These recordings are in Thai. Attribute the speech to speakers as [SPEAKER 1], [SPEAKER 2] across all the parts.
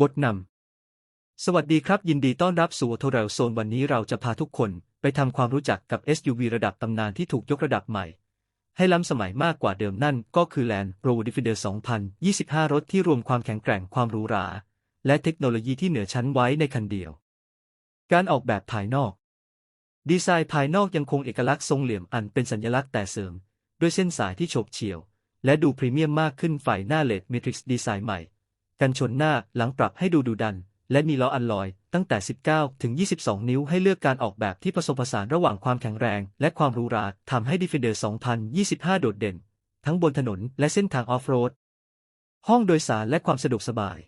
[SPEAKER 1] บทนำ สวัสดีครับ ยินดีต้อนรับสู่ Auto Rail Zone วันนี้เราจะพาทุกคนไปทำความรู้จักกับ SUV ระดับตำนานที่ถูกยกระดับใหม่ ให้ล้ำสมัยมากกว่าเดิมนั่นก็คือ Land Rover Defender 2025 รถที่รวมความแข็งแกร่งความหรูหรา และเทคโนโลยีที่เหนือชั้นไว้ในคันเดียว การออกแบบภายนอก ดีไซน์ภายนอกยังคงเอกลักษณ์ทรงเหลี่ยมอันเป็นสัญลักษณ์แต่เสริม ด้วยเส้นสายที่โฉบเฉี่ยว และดูพรีเมียมมากขึ้นฝ่ายหน้าเลดเมทริกซ์ดีไซน์ใหม่ กันชนหน้าหลังปรับให้ดูดุดัน และมีล้ออัลลอย ตั้งแต่ 19 ถึง 22 นิ้วให้เลือกการออกแบบที่ผสมผสานระหว่างความแข็งแรง และความรูราทำให้ Defender 2025 โดดเด่น ทั้งบนถนนและเส้นทางออฟโรด ห้องโดยสารและความสะดวกสบาย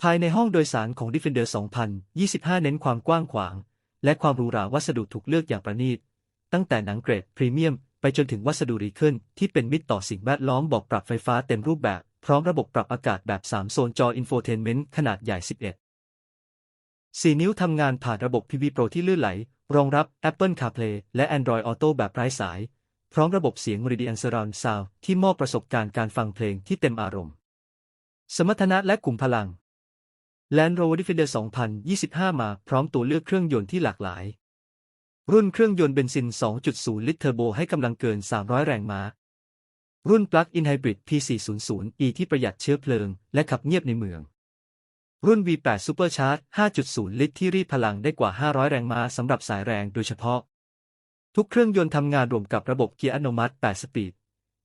[SPEAKER 1] ภายในห้องโดยสารของ Defender 2025 เน้นความกว้างขวาง และความรูราวัสดุถูกเลือกอย่างประณีต ตั้งแต่หนังเกรดพรีเมียมไปจนถึงวัสดุรีเคิลที่เป็นมิตรต่อสิ่งแวดล้อมบอกปรับไฟฟ้าเต็มรูปแบบ พร้อมระบบปรับอากาศแบบ 3 โซนจออินโฟเทนเมนต์ขนาดใหญ่ 11 4 นิ้วทำงานผ่านระบบ PV Pro ที่ลื่นไหล รองรับ Apple CarPlay และ Android Auto แบบไร้สาย พร้อมระบบเสียง Meridian Surround Sound ที่มอบประสบการณ์การฟังเพลงที่เต็มอารมณ์ สมรรถนะและกลุ่มพลัง Land Rover Defender 2025 มาพร้อมตัวเลือกเครื่องยนต์ที่หลากหลาย รุ่นเครื่องยนต์เบนซิน 2.0 ลิตรเทอร์โบให้กำลังเกิน 300 แรงม้า รุ่น Plug-in Hybrid P400e ที่ประหยัดเชื้อเพลิง และขับเงียบในเมือง รุ่น V8 Supercharge 5.0 ลิตรที่รีดพลังได้กว่า 500 แรงม้าสำหรับสายแรงโดยเฉพาะ ทุกเครื่องยนต์ทำงานรวมกับระบบเกียร์อัตโนมัติ 8 สปีด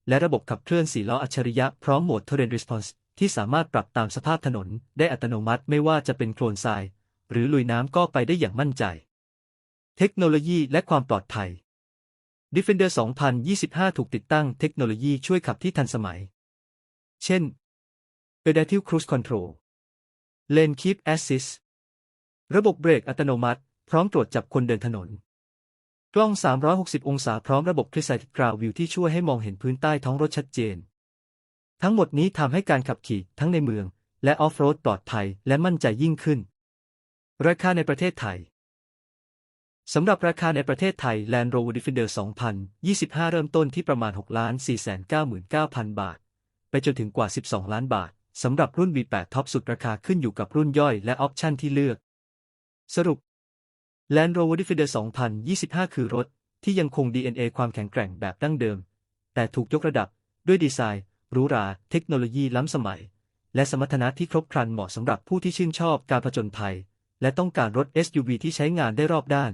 [SPEAKER 1] และระบบขับเคลื่อน4ล้ออัจฉริยะพร้อมโหมด Terrain Response ที่สามารถปรับตามสภาพถนน ได้อัตโนมัติไม่ว่าจะเป็นโคลนทราย หรือลุยน้ำก็ไปได้อย่างมั่นใจ เทคโนโลยีและความปลอดภัย Defender 2025 ถูกติดตั้งเทคโนโลยีช่วยขับที่ทันสมัย เช่น Adaptive Cruise Control Lane Keep Assist ระบบเบรกอัตโนมัติ พร้อมตรวจจับคนเดินถนน กล้อง 360 องศาพร้อมระบบ Precision Ground View ที่ช่วยให้มองเห็นพื้นใต้ท้องรถชัดเจน ทั้งหมดนี้ทำให้การขับขี่ทั้งในเมือง และออฟโรดปลอดภัยและมั่นใจยิ่งขึ้น ราคาในประเทศไทย สำหรับราคาในประเทศไทย Land Rover Defender 2025 เริ่มต้นที่ประมาณ 6 4 9 9 0 0 บาท ไปจนถึงกว่า 12 ล้านบาท สำหรับรุ่น V8 ท็อปสุดราคาขึ้นอยู่กับรุ่นย่อยและออปชันที่เลือก สรุป Land Rover Defender 2025 คือรถที่ยังคง DNA ความแข็งแกร่งแบบดั้งเดิม แต่ถูกยกระดับด้วยดีไซน์หรูหรา เทคโนโลยีล้ำสมัย และสมรรถนะที่ครบครันเหมาะสำหรับผู้ที่ชื่นชอบการผจญภัย และต้องการรถ SUV ที่ใช้งานได้รอบด้าน